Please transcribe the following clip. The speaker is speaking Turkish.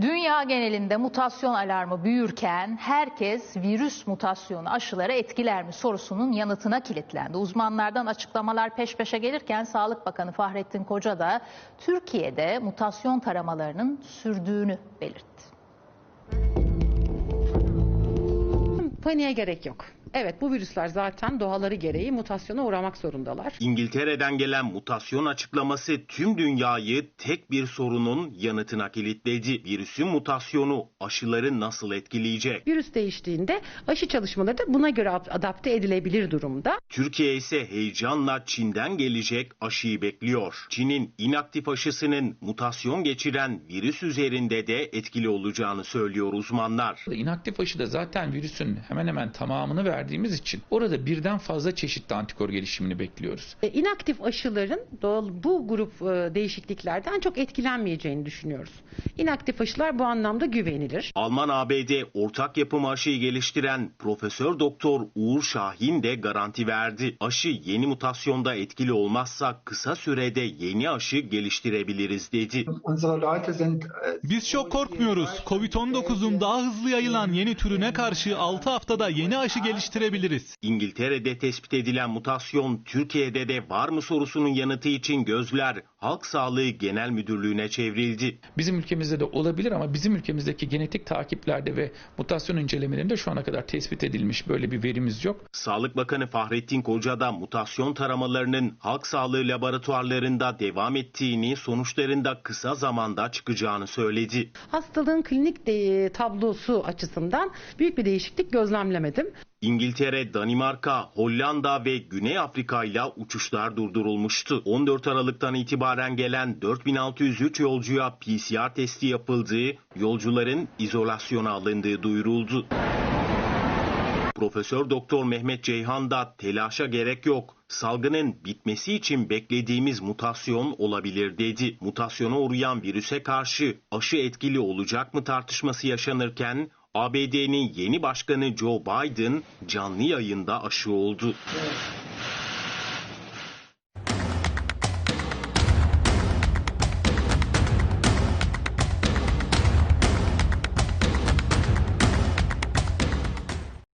Dünya genelinde mutasyon alarmı büyürken herkes virüs mutasyonu aşıları etkiler mi sorusunun yanıtına kilitlendi. Uzmanlardan açıklamalar peş peşe gelirken Sağlık Bakanı Fahrettin Koca da Türkiye'de mutasyon taramalarının sürdüğünü belirtti. Paniğe gerek yok. Evet bu virüsler zaten doğaları gereği mutasyona uğramak zorundalar. İngiltere'den gelen mutasyon açıklaması tüm dünyayı tek bir sorunun yanıtına kilitledi. Virüsün mutasyonu aşıları nasıl etkileyecek? Virüs değiştiğinde aşı çalışmaları da buna göre adapte edilebilir durumda. Türkiye ise heyecanla Çin'den gelecek aşıyı bekliyor. Çin'in inaktif aşısının mutasyon geçiren virüs üzerinde de etkili olacağını söylüyor uzmanlar. İnaktif aşıda zaten virüsün hemen hemen tamamını verdiğimiz için orada birden fazla çeşitli antikor gelişimini bekliyoruz. E, İnaktif aşıların doğal bu grup e, değişikliklerden çok etkilenmeyeceğini düşünüyoruz. İnaktif aşılar bu anlamda güvenilir. Alman ABD ortak yapım aşıyı geliştiren Profesör Doktor Uğur Şahin de garanti verdi. Aşı yeni mutasyonda etkili olmazsa kısa sürede yeni aşı geliştirebiliriz dedi. Biz çok korkmuyoruz. Covid-19'un daha hızlı yayılan yeni türüne karşı 6 haftada yeni aşı geliştirebiliriz. İngiltere'de tespit edilen mutasyon Türkiye'de de var mı sorusunun yanıtı için gözler Halk Sağlığı Genel Müdürlüğü'ne çevrildi. Bizim ülkemizde de olabilir ama bizim ülkemizdeki genetik takiplerde ve mutasyon incelemelerinde şu ana kadar tespit edilmiş böyle bir verimiz yok. Sağlık Bakanı Fahrettin Koca da mutasyon taramalarının halk sağlığı laboratuvarlarında devam ettiğini, sonuçlarında kısa zamanda çıkacağını söyledi. Hastalığın klinik de, tablosu açısından büyük bir değişiklik gözlemlemedim. İngiltere, Danimarka, Hollanda ve Güney Afrika ile uçuşlar durdurulmuştu. 14 Aralık'tan itibaren gelen 4603 yolcuya PCR testi yapıldığı, yolcuların izolasyona alındığı duyuruldu. Profesör Doktor Mehmet Ceyhan da telaşa gerek yok. Salgının bitmesi için beklediğimiz mutasyon olabilir dedi. Mutasyona uğrayan virüse karşı aşı etkili olacak mı tartışması yaşanırken ABD'nin yeni başkanı Joe Biden canlı yayında aşı oldu.